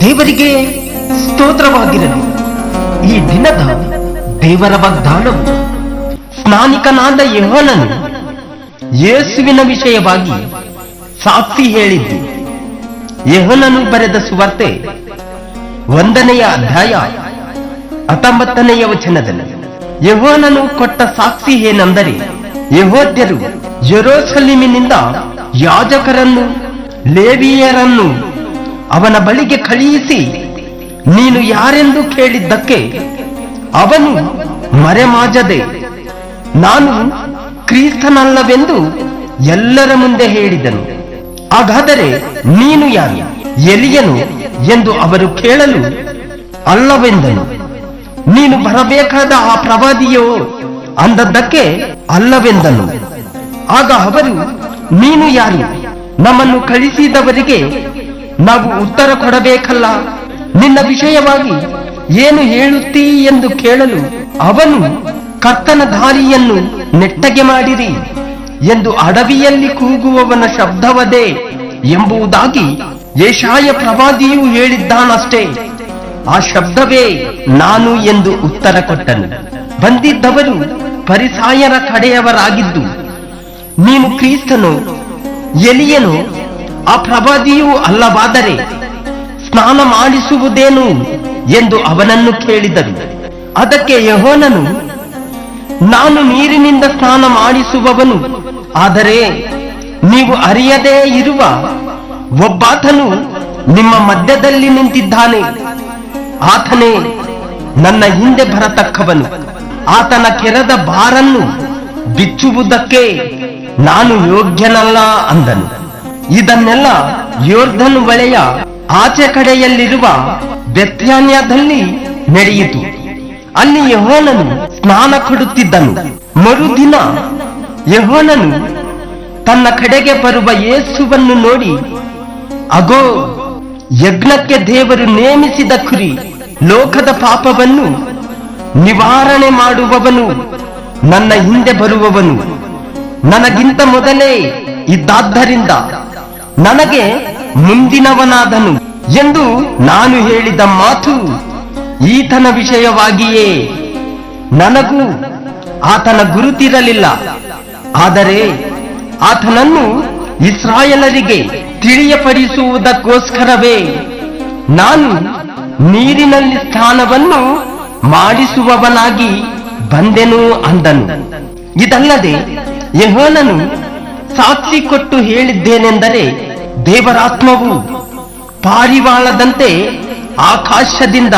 ದೇವರಿಗೆ ಸ್ತೋತ್ರವಾಗಿರಲಿ. ಈ ದಿನದ ದೇವರ ವಾಗ್ದಾನವು ಸ್ನಾನಿಕನಾದ ಯೋಹನನು ಯೇಸುವಿನ ವಿಷಯವಾಗಿ ಸಾಕ್ಷಿ ಹೇಳಿದ್ದು. ಯೋಹನನು ಬರೆದ ಸುವಾರ್ತೆ ಒಂದನೆಯ ಅಧ್ಯಾಯ ಹತ್ತೊಂಬತ್ತನೆಯ ವಚನದಲ್ಲಿ. ಯೋಹನನು ಕೊಟ್ಟ ಸಾಕ್ಷಿ ಏನೆಂದರೆ ಯಹೋದ್ಯರು ಜೆರೋಸಲಿಮಿನಿಂದ ಯಾಜಕರನ್ನು, ಲೇವಿಯರನ್ನು ಅವನ ಬಳಿಗೆ ಕಳುಹಿಸಿ, ನೀನು ಯಾರೆಂದು ಕೇಳಿದ್ದಕ್ಕೆ ಅವನು ಮರೆಮಾಜದೆ, ನಾನು ಕ್ರಿಸ್ತನಲ್ಲವೆಂದು ಎಲ್ಲರ ಮುಂದೆ ಹೇಳಿದನು. ಹಾಗಾದರೆ ನೀನು ಯಾರು? ಎಲಿಯನು ಎಂದು ಅವರು ಕೇಳಲು ಅಲ್ಲವೆಂದನು. ನೀನು ಬರಬೇಕಾದ ಆ ಪ್ರವಾದಿಯೋ? ಅಂದದ್ದಕ್ಕೆ ಅಲ್ಲವೆಂದನು. ಆಗ ಅವರು, ನೀನು ಯಾರು? ನಮ್ಮನ್ನು ಕಳಿಸಿದವರಿಗೆ ನಾವು ಉತ್ತರ ಕೊಡಬೇಕಲ್ಲ? ನಿನ್ನ ವಿಷಯವಾಗಿ ಏನು ಹೇಳುತ್ತೀ ಎಂದು ಕೇಳಲು ಅವನು ಕರ್ತನ ದಾರಿಯನ್ನು ನೆಟ್ಟಗೆ ಮಾಡಿರಿ ಎಂದು ಅಡವಿಯಲ್ಲಿ ಕೂಗುವವನ ಶಬ್ದವದೇ ಎಂಬುದಾಗಿ ಯಶಾಯ ಪ್ರವಾದಿಯು ಹೇಳಿದ್ದಾನಷ್ಟೇ. ಆ ಶಬ್ದವೇ ನಾನು ಎಂದು ಉತ್ತರ ಕೊಟ್ಟನು. ಬಂದಿದ್ದವರು ಪರಿಸಾಯರ ಕಡೆಯವರಾಗಿದ್ದು ನೀನು ಕ್ರೀಸ್ತನು, ಎಲಿಯನು ಆ ಪ್ರವಾದಿಯೂ ಅಲ್ಲವಾದರೆ ಸ್ನಾನ ಮಾಡಿಸುವುದೇನು ಎಂದು ಅವನನ್ನು ಕೇಳಿದರು ಅದಕ್ಕೆ ಯಹೋನನು, ನಾನು ನೀರಿನಿಂದ ಸ್ನಾನ ಮಾಡಿಸುವವನು ಆದರೆ ನೀವು ಅರಿಯದೇ ಇರುವ ಒಬ್ಬಾತನು ನಿಮ್ಮ ಮಧ್ಯದಲ್ಲಿ ನಿಂತಿದ್ದಾನೆ. ಆತನೇ ನನ್ನ ಹಿಂದೆ ಬರತಕ್ಕವನು. ಆತನ ಕೆರದ ಬಾರನ್ನು ಬಿಚ್ಚುವುದಕ್ಕೆ ನಾನು ಯೋಗ್ಯನಲ್ಲ ಅಂದನು. ಇದನ್ನೆಲ್ಲ ಯೋರ್ಧನ್ ಬಳೆಯ ಆಚೆ ಕಡೆಯಲ್ಲಿರುವ ಬೆತ್ಯಾನ್ಯದಲ್ಲಿ ನಡೆಯಿತು. ಅಲ್ಲಿ ಯಹೋನನು ಸ್ನಾನ ಕೊಡುತ್ತಿದ್ದನು. ಮರುದಿನ ಯಹೋನನು ತನ್ನ ಕಡೆಗೆ ಬರುವ ಯೇಸುವನ್ನು ನೋಡಿ, ಅಗೋ, ಯಜ್ಞಕ್ಕೆ ದೇವರು ನೇಮಿಸಿದ ಕುರಿ, ಲೋಕದ ಪಾಪವನ್ನು ನಿವಾರಣೆ ಮಾಡುವವನು, ನನ್ನ ಹಿಂದೆ ಬರುವವನು. ನನಗಿಂತ ಮೊದಲೇ ಇದ್ದಾದ್ದರಿಂದ ನನಗೆ ಮುಂದಿನವನಾದನು ಎಂದು ನಾನು ಹೇಳಿದ ಮಾತು ಈತನ ವಿಷಯವಾಗಿಯೇ. ನನಗೂ ಆತನ ಗುರುತಿರಲಿಲ್ಲ. ಆದರೆ ಆತನನ್ನು ಇಸ್ರಾಯಲರಿಗೆ ತಿಳಿಯಪಡಿಸುವುದಕ್ಕೋಸ್ಕರವೇ ನಾನು ನೀರಿನಲ್ಲಿ ಸ್ಥಾನವನ್ನು ಮಾಡಿಸುವವನಾಗಿ ಬಂದೆನು ಅಂದನು. ಇದಲ್ಲದೆ ಯಹೋನನು ಸಾಕ್ಷಿ ಕೊಟ್ಟು ಹೇಳಿದ್ದೇನೆಂದರೆ ದೇವರಾತ್ಮವು ಪಾರಿವಾಳದಂತೆ ಆಕಾಶದಿಂದ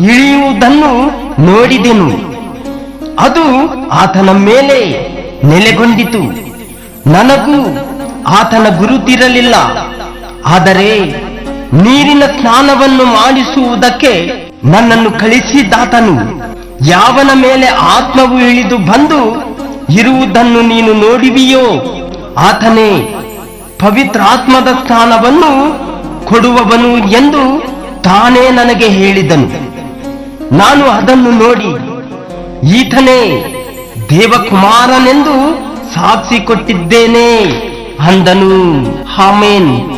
ಇಳಿಯುವುದನ್ನು ನೋಡಿದೆನು. ಅದು ಆತನ ಮೇಲೆ ನೆಲೆಗೊಂಡಿತು. ನನಗೂ ಆತನ ಗುರುತಿರಲಿಲ್ಲ. ಆದರೆ ನೀರಿನ ಸ್ನಾನವನ್ನು ಮಾಡಿಸುವುದಕ್ಕೆ ನನ್ನನ್ನು ಕಳಿಸಿದಾತನು. ಯಾವನ ಮೇಲೆ ಆತ್ಮವು ಇಳಿದು ಬಂದು ಇರುವುದನ್ನು ನೀನು ನೋಡಿವಿಯೋ ಆತನೇ ಪವಿತ್ರಾತ್ಮದ ಸ್ಥಾನವನ್ನು ಕೊಡುವವನು ಎಂದು ತಾನೇ ನನಗೆ ಹೇಳಿದನು. ನಾನು ಅದನ್ನು ನೋಡಿ ಈತನೇ ದೇವಕುಮಾರನೆಂದು ಸಾಕ್ಷಿ ಕೊಟ್ಟಿದ್ದೇನೆ ಅಂದನು. ಹಾಮೇನ್